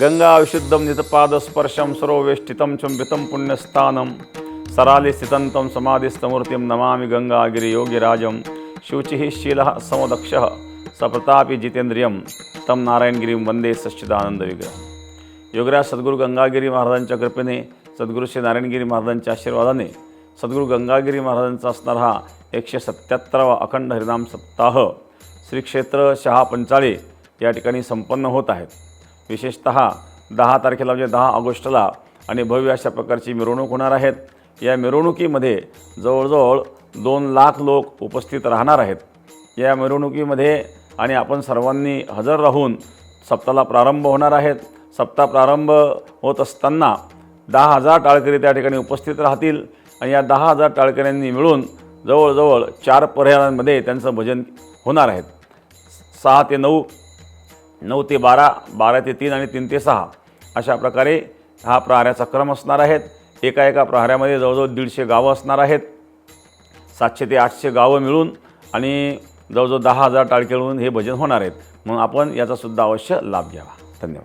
गंगा विशुद्धं नितपादस्पर्शं सर्ववेष्टितं चुंबितं पुण्यस्थानं सराले स्थितन्तं समाधिस्तमूर्तिं नमामि गंगागिरियोगिराजं शुचिः शीलः समदक्षः सप्रतापी जितेंद्रियं तं नारायणगिरीं वंदे सच्चिदानंदविग्रह योगराज सद्गुरू गंगागिरी महाराजांच्या कृपेने सद्गुरू श्री नारायणगिरी महाराजांच्या आशीर्वादाने सद्गुरू गंगागिरी महाराजांचा असणारा हा एकशे सत्याहत्तरावा अखंड हरिनाम सप्ताह श्री क्षेत्र शहा पंचाळे या ठिकाणी संपन्न होत आहेत विशेषत दहा तारखेला म्हणजे दहा ऑगस्टला आणि भव्य अशा प्रकारची मिरवणूक होणार आहेत. या मिरवणुकीमध्ये जवळजवळ दोन लाख लोक उपस्थित राहणार आहेत. या मिरवणुकीमध्ये आणि आपण सर्वांनी हजर राहून सप्ताला प्रारंभ होणार आहेत. सप्ताह प्रारंभ होत असताना दहा हजार टाळकरी त्या ठिकाणी उपस्थित राहतील आणि या दहा हजार टाळकऱ्यांनी मिळून जवळजवळ चार पर्यायांमध्ये त्यांचं भजन होणार आहेत. सहा ते नऊ नऊ ते बारा बारा ते तीन आणि तीन ते सहा. अशा प्रकारे हा प्रहाराचा क्रम असणार आहेत. एका एका प्रहाऱ्यामध्ये जवळजवळ दीडशे गावं असणार आहेत. सातशे ते आठशे गावं मिळून आणि जवळजवळ दहा हजार टाळके मिळून हे भजन होणार आहेत. म्हणून आपण याचासुद्धा अवश्य लाभ घ्यावा. धन्यवाद.